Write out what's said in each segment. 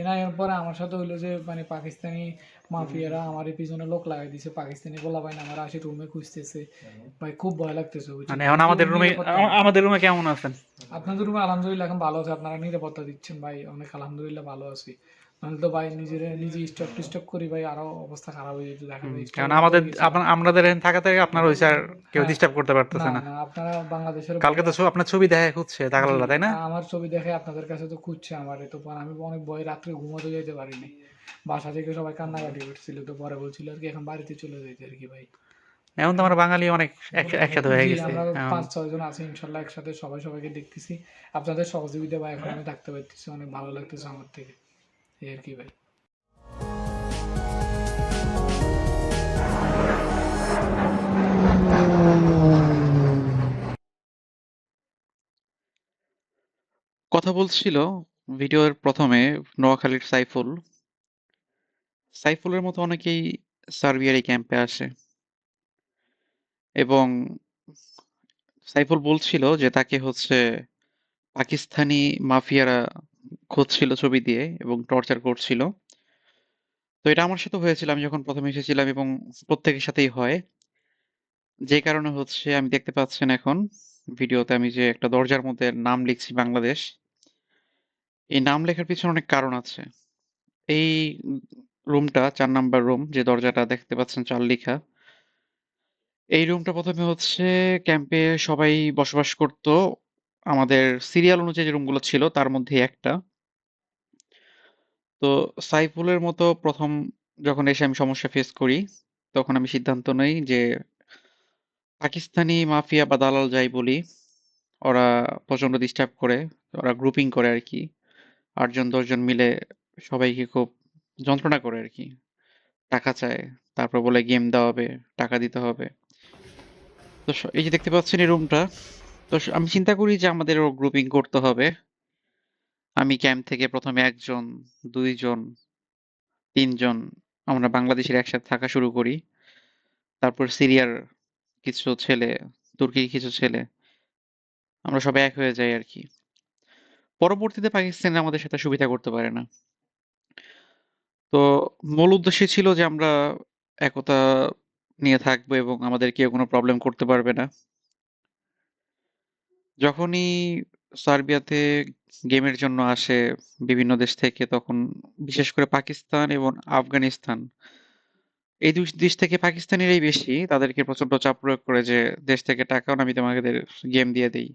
এনা এরপরে আমার সাথে হইল যে মানে পাকিস্তানি মাফিয়ারা আমার পিছনে লোক লাগাই দিছে। পাকিস্তানি বলা ভাই আমার আসি রুমে খুঁজতেছে। ভাই খুব ভয় লাগতেছে? মানে এখন আমাদের রুমে আমাদের রুমে কেমন আছেন? আপনাদের রুমে আলহামদুলিল্লাহ এখন ভালো আছে আপনারা নিরাপত্তা দিচ্ছেন ভাই। অনেক আলহামদুলিল্লাহ ভালো আছি। নাহলে তো ভাই নিজের নিজে স্টক টিস্টক করি ভাই আরও অবস্থা খারাপ হয়ে যেত দেখা যায় কারণ আমাদের আমাদের এখানে থাকা থেকে আপনার ওই স্যার কেউ হ্যাঁ। ডিস্টার্ব করতে পারতেছে না আপনারা বাংলাদেশের কালকে তো আপনার ছবি দেখা খুঁজছে তাকালাল্লা তাই না? আমার ছবি দেখে আপনাদের কাছে তো খুঁজছে আমার তো পর আমি অনেক ভয় রাত্রে ঘুমোতে যেতে পারিনি। বাসা থেকে সবাই কান্নাকাটি করছিল তো পরে বলছিল আর কি এখন বাড়িতে চলে যেতে আর কি ভাই। এখন তো আমরা বাঙালি অনেক একসাথে হয়ে গেছে পাঁচ ছয় জন আছি ইনশাল্লাহ একসাথে সবাই সবাইকে দেখতেছি। আপনাদের সহযোগিতা ভাই এখন আমি থাকতে পারতেছি অনেক ভালো লাগতেছে আমার থেকে। এই আর কি ভাই। কথা বলছিল ভিডিওর প্রথমে নোয়াখালীর সাইফুল। সাইফুলের মতো অনেকেই সার্বিয়ার এই ক্যাম্পে আসে। এবং সাইফুল বলছিল যে তাকে হচ্ছে পাকিস্তানি মাফিয়ারা খুঁজছিল ছবি দিয়ে এবং টর্চার করছিল। তো এটা আমার সাথে হয়েছিল। আমি যখন প্রথমে এসেছিলাম এবং প্রত্যেকের সাথেই হয়। যে কারণে হচ্ছে আমি দেখতে পাচ্ছেন এখন ভিডিওতে আমি যে একটা দরজার মধ্যে নাম লিখছি বাংলাদেশ। এই নাম লেখার পিছনে অনেক কারণ আছে। এই রুমটা, চার নাম্বার রুম, যে দরজাটা দেখতে পাচ্ছেন চার লেখা এই রুমটা প্রথমে হচ্ছে ক্যাম্পে সবাই বসবাস করত। আমাদের সিরিয়াল অনুযায়ী যে রুমগুলো ছিল, তার মধ্যে একটা। তো সাইফুলের মতো প্রথম যখন এসে আমি সমস্যা ফেস করি, তখন আমি সিদ্ধান্ত নেই যে পাকিস্তানি মাফিয়া বা দালাল যাই বলি, ওরা প্রচণ্ড ডিস্টার্ব করে, ওরা গ্রুপিং করে আর কি। আটজন, দশজন মিলে সবাইকে খুব যন্ত্রণা করে আর কি। টাকা চায়, তারপর বলে গেম দেওয়া হবে টাকা দিতে হবে। তো এই যে দেখতে পাচ্ছেন এই রুমটা তো আমি চিন্তা করি যে আমাদেরও গ্রুপিং করতে হবে। আমি ক্যাম্প থেকে প্রথমে একজন, দুইজন, তিনজন আমরা বাংলাদেশের একসাথে থাকা শুরু করি। তারপর সিরিয়ার কিছু ছেলে, তুর্কির কিছু ছেলে, আমরা সবাই এক হয়ে যাই আর কি পরবর্তীতে পাকিস্তান আমাদের সাথে সুবিধা করতে পারে না। তো মূল উদ্দেশ্য ছিল যে আমরা একতা নিয়ে থাকব এবং আমাদের কেউ কোনো প্রবলেম করতে পারবে না। যখনই সার্বিয়াতে গেমের জন্য আসে বিভিন্ন দেশ থেকে, তখন বিশেষ করে পাকিস্তান এবং আফগানিস্তান। এই দুই দেশ থেকে পাকিস্তানিরাই বেশি, তাদেরকে প্রচণ্ড চাপ প্রয়োগ করে যে, দেশ থেকে টাকাও আমি তোমাকে গেম দিয়ে দেই।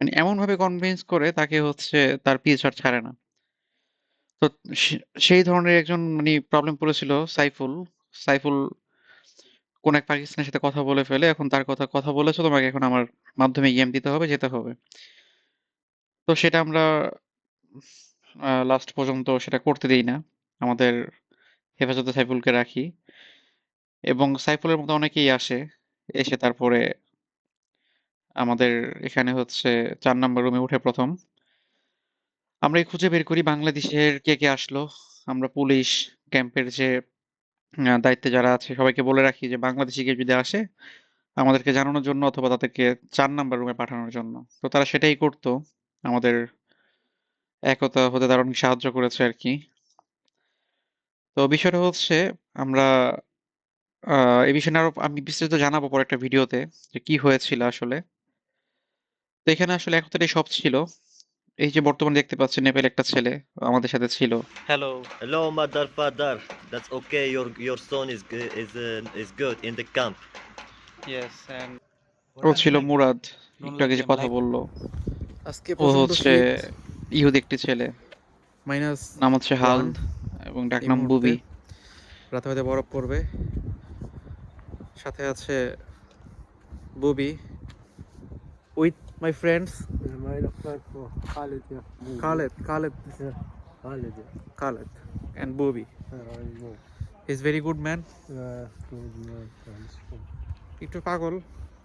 মানে এমন ভাবে কনভিন্স করে তাকে হচ্ছে তার পিছ আর ছাড়ে না। তো সেই ধরনের একজন মানে প্রবলেম পড়েছিল সাইফুল। সাইফুল কোন এক পাকিস্তানের সাথে কথা বলে ফেলে, এখন তার কথা কথা বলেছ, তোমাকে এখন আমার মাধ্যমে গেম দিতে হবে, যেতে হবে। তো সেটা আমরা লাস্ট পর্যন্ত সেটা করতে দেই না। আমাদের হেফাজতে সাইফুলকে রাখি। এবং সাইফুলের মতো অনেকেই আসে, এসে তারপরে আমাদের এখানে হচ্ছে চার নম্বর রুমে উঠে প্রথম। আমরা এই খুঁজে বের করি বাংলাদেশের কে কে আসলো। আমরা পুলিশ, ক্যাম্পের যে দায়িত্বে যারা আছে সবাইকে বলে রাখি যে বাংলাদেশি কেউ যদি আসে, আমাদেরকে জানানোর জন্য অথবা তাদেরকে চার নাম্বার রুমে পাঠানোর জন্য। তো তারা সেটাই করতো। আমাদের একতা হতে দারুণ সাহায্য করেছে আর কি তো বিষয়টা হচ্ছে আমরা আহ এই বিষয়ে আরও আমি বিস্তারিত জানাব পরে একটা ভিডিওতে যে কি হয়েছিল আসলে তো এখানে আসলে একতাটাই সব ছিল এই যে বর্তমানে দেখতে পাচ্ছেন নেপাল একটা ছেলে আমাদের সাথে ছিল Hello. Hello, mother, father. That's okay. Your your son is g- is uh, is good in the camp. Yes, and ও ছিল মুরাদ একটু আগে যে কথা বলল আজকে ও হচ্ছে ইহুদি একটি ছেলে মাইনাস নাম হচ্ছে হাল এবং ডাক নাম বুবি রাতে হয়তো বরফ পড়বে সাথে আছে Bubi with my friends. Khaled Khaled Khalid, Khaled and Bubi. Is very good man. একটু পাগল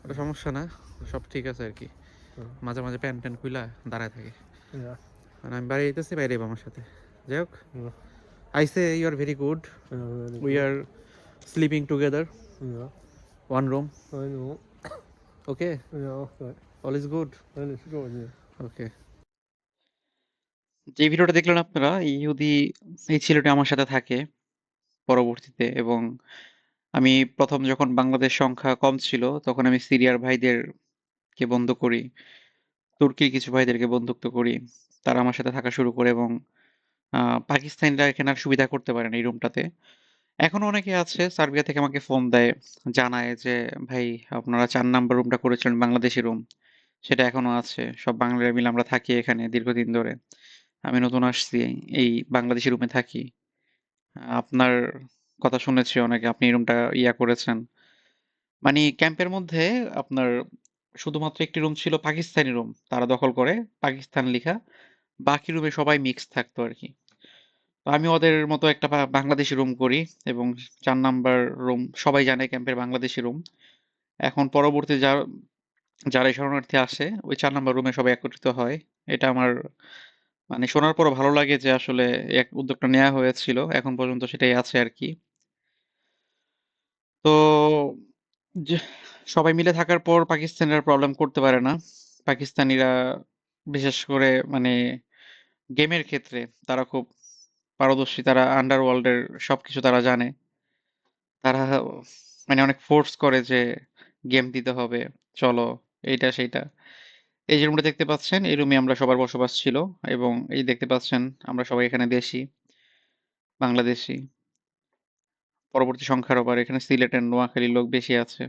ওটা সমস্যা না সব ঠিক আছে আর কি। মাঝে মাঝে প্যান্ট ট্যান্ট খুলা দাঁড়ায় থাকে। মানে আমি বাড়ি যেতেছি বাইরে আমার সাথে। যাই হোক। I say you are very good we are sleeping together one room okay. All is good. Okay যে ভিডিওটা দেখলেন আপনারা এই ইহুদি এই ছেলেটি আমার সাথে থাকে পরবর্তীতে এবং আমি প্রথম যখন বাংলাদেশ সংখ্যা কম ছিল তখন আমি সিরিয়ার ভাইদেরকে বন্ধু করি, তুর্কির কিছু ভাইদেরকে বন্ধুত্ব করি, তারা আমার সাথে থাকা শুরু করে এবং পাকিস্তানিরা এখানে আর সুবিধা করতে পারে না এই রুমটাতে। এখনও অনেকে আছে, সার্বিয়া থেকে আমাকে ফোন দেয়, জানায় যে, ভাই, আপনারা চার নাম্বার রুমটা করেছিলেন বাংলাদেশি রুম, সেটা এখনও আছে, সব বাঙালিরা মিলে আমরা থাকি এখানে দীর্ঘদিন ধরে। আমি নতুন আসছি, এই বাংলাদেশি রুমে থাকি। আপনার কথা শুনেছি অনেকে, আপনি এই রুমটা ইয়া করেছেন। মানে ক্যাম্পের মধ্যে আপনার শুধুমাত্র একটি রুম ছিল পাকিস্তানি রুম তারা দখল করে পাকিস্তান লেখা। বাকি রুমে সবাই মিক্স থাকতো আর কি আমি ওদের মতো একটা বাংলাদেশি রুম করি এবং চার নাম্বার রুম সবাই জানে ক্যাম্পের বাংলাদেশি রুম এখন পরবর্তী যার যারা শরণার্থী আসে, ওই চার নাম্বার রুমে সবাই একত্রিত হয়। এটা আমার মানে শোনার পর ভালো লাগে যে আসলে এক উদ্যোগটা নেওয়া হয়েছিল। এখন পর্যন্ত সেটাই আছে আর কি তো সবাই মিলে থাকার পর পাকিস্তানিরা প্রবলেম করতে পারে না। পাকিস্তানিরা বিশেষ করে মানে গেমের ক্ষেত্রে তারা খুব পারদর্শী, তারা আন্ডারওয়ার্ল্ডের সবকিছু তারা জানে। তারা মানে অনেক ফোর্স করে যে গেম দিতে হবে, চলো এইটা সেইটা। এই যে রুমটা দেখতে পাচ্ছেন, এই রুমে আমরা সবার বসবাস ছিল এবং এই দেখতে পাচ্ছেন আমরা সবাই এখানে দেশি, বাংলাদেশি। পরবর্তী সংখ্যার ওপর এখানে সিলেটের নোয়াখালীর লোক বেশি আছে।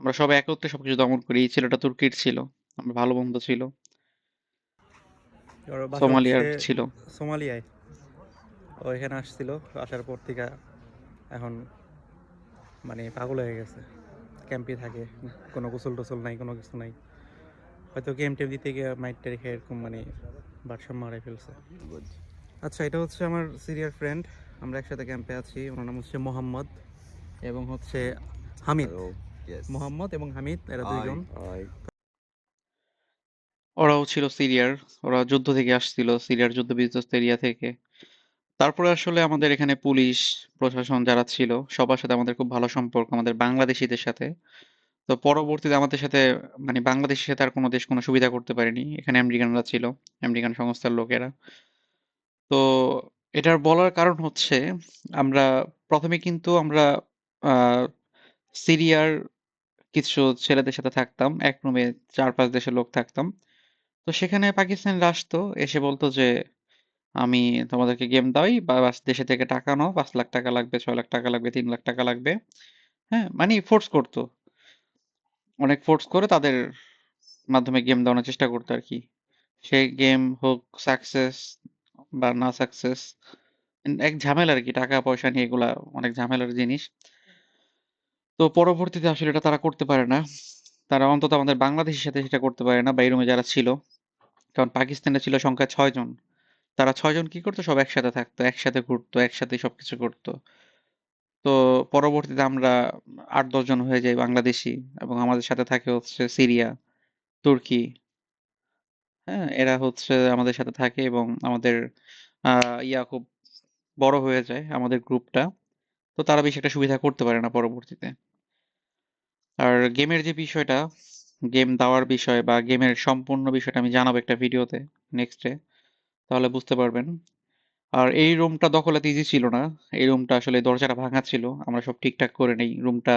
আমরা সবাই একত্রে সবকিছু দমন করি। এই ছেলেটা তুর্কির ছিল আমার ভালো বন্ধু ছিল। সোমালিয়ার ছিল। সোমালিয়ায়। ও এখানে আসছিল আসার পর থেকে এখন মানে পাগল হয়ে গেছে। ক্যাম্পে থাকে কোনো গোসল টোসল নাই কোনো কিছু নাই। হয়তো গেম টেম দিতে গিয়ে মাইটটা রেখে এরকম মানে ভারসাম্য হারাই ফেলছে। আচ্ছা এটা হচ্ছে আমার সিরিয়ার ফ্রেন্ড আমরা একসাথে ক্যাম্পে আছি। ওনার নাম হচ্ছে মোহাম্মদ এবং হচ্ছে হামিদ. মোহাম্মদ এবং হামিদ এরা দুইজন। ওরাও ছিল সিরিয়ার ওরা যুদ্ধ থেকে আসছিল সিরিয়ার যুদ্ধ বিধ্বস্ত এরিয়া থেকে। তারপরে আসলে আমাদের এখানে পুলিশ প্রশাসন যারা ছিল সবার সাথে আমাদের খুব ভালো সম্পর্ক আমাদের বাংলাদেশিদের সাথে। তো পরবর্তীতে আমাদের সাথে মানে বাংলাদেশের সাথে আর কোনো দেশ কোনো সুবিধা করতে পারেনি। এখানে আমেরিকানরা ছিল আমেরিকান সংস্থার লোকেরা। তো এটার বলার কারণ হচ্ছে আমরা প্রথমে কিন্তু আমরা আহ সিরিয়ার কিছু ছেলেদের সাথে থাকতাম, এক রুমে চার পাঁচ দেশের লোক থাকতাম। তো সেখানে পাকিস্তানিরা আসতো এসে বলতো যে, আমি তোমাদেরকে গেম দাওই বা দেশে থেকে টাকা নাও, পাঁচ লাখ টাকা লাগবে, ছয় লাখ টাকা লাগবে, তিন লাখ টাকা লাগবে। হ্যাঁ মানে ফোর্স করতো। অনেক ফোর্স করে তাদের মাধ্যমে গেম দেওয়ানোর চেষ্টা করতো আর কি সেই গেম হোক সাকসেস বা না সাকসেস এক ঝামেলা আর কি টাকা পয়সা নিয়ে এগুলা অনেক ঝামেলার জিনিস। তো পরবর্তীতে আসলে এটা তারা করতে পারে না। তারা অন্তত আমাদের বাংলাদেশের সাথে সেটা করতে পারে না বা যারা ছিল। কারণ পাকিস্তানে ছিল সংখ্যা ছয় জন। তারা ছয়জন কি করতো? সব একসাথে থাকতো, একসাথে ঘুরতো, একসাথে সবকিছু করতো। তো পরবর্তীতে আমরা আট, দশ জন হয়ে যাই বাংলাদেশি এবং আমাদের সাথে থাকে হচ্ছে সিরিয়া, তুর্কি। হ্যাঁ এরা হচ্ছে আমাদের সাথে থাকে এবং আমাদের ইয়া খুব বড় হয়ে যায় আমাদের গ্রুপটা। তো তারা বেশি একটা সুবিধা করতে পারে না পরবর্তীতে। আর গেমের যে বিষয়টা, গেম দেওয়ার বিষয় বা গেমের সম্পূর্ণ বিষয়টা আমি জানাব একটা ভিডিওতে নেক্সটে তাহলে বুঝতে পারবেন। আর এই রুমটা দখলাতে ইজি ছিল না। এই রুমটা আসলে দরজাটা ভাঙা ছিল। আমরা সব ঠিকঠাক করে নেই। রুমটা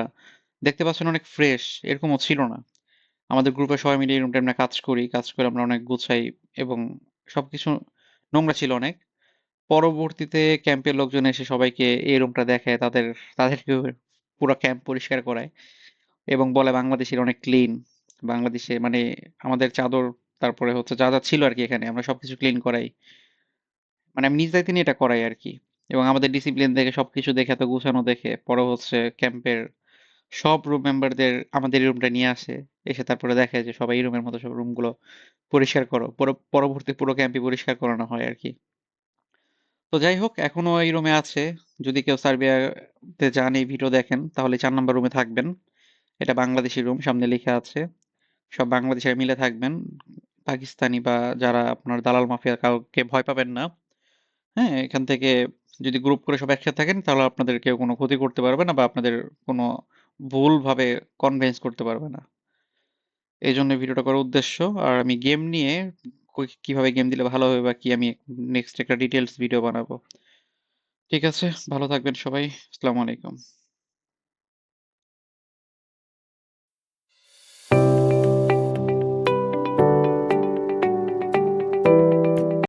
দেখতে পাচ্ছেন অনেক ফ্রেশ এরকমও ছিল না। আমাদের গ্রুপে সবাই মিলে এই রুমটা আমরা কাজ করি, কাজ করে আমরা অনেক গুছাই এবং সবকিছু নোংরা ছিল অনেক। পরবর্তীতে ক্যাম্পের লোকজন এসে সবাইকে এই রুমটা দেখায়, তাদের তাদেরকে পুরো ক্যাম্প পরিষ্কার করায়। এবং বলে বাংলাদেশের অনেক ক্লিন বাংলাদেশে মানে আমাদের চাদর, তারপরে হচ্ছে যা যা ছিল আর কি এখানে, আমরা সবকিছু ক্লিন করাই। মানে আমি নিজ দায়িত্বে নিয়ে এটা করাই আর কি। এবং আমাদের ডিসিপ্লিন দেখে, সবকিছু দেখে, এত গুছানো দেখে, পরে হচ্ছে ক্যাম্পের সব রুম মেম্বারদের আমাদের রুমটা নিয়ে আসে, এসে তারপরে দেখে যে সবাই রুমের মতো সব রুমগুলো পরিষ্কার করো, পর- পরবর্তী পুরো ক্যাম্পই পরিষ্কার করানো হয় আর কি। তো যাই হোক, এখনও এই রুমে আছে। যদি কেউ সার্বিয়াতে যান, এই ভিডিও দেখেন, তাহলে চার নম্বর রুমে থাকবেন। এটা বাংলাদেশি রুম সামনে লেখা আছে। সব বাংলাদেশের মিলে থাকবেন। পাকিস্তানি বা যারা আপনার দালাল মাফিয়া কাউকে ভয় পাবেন না। হ্যাঁ এখান থেকে যদি গ্রুপ করে সব একসাথে থাকেন, তাহলে আপনাদের কেউ কোনো ক্ষতি করতে পারবে না বা আপনাদের কোনো ভুলভাবে কনভিন্স করতে পারবে না। এই জন্য ভিডিওটা করার উদ্দেশ্য। আর আমি গেম নিয়ে কীভাবে গেম দিলে ভালো হবে বা কি আমি নেক্সট একটা ডিটেলস ভিডিও বানাবো। ঠিক আছে, ভালো থাকবেন সবাই। আসসালামু আলাইকুম।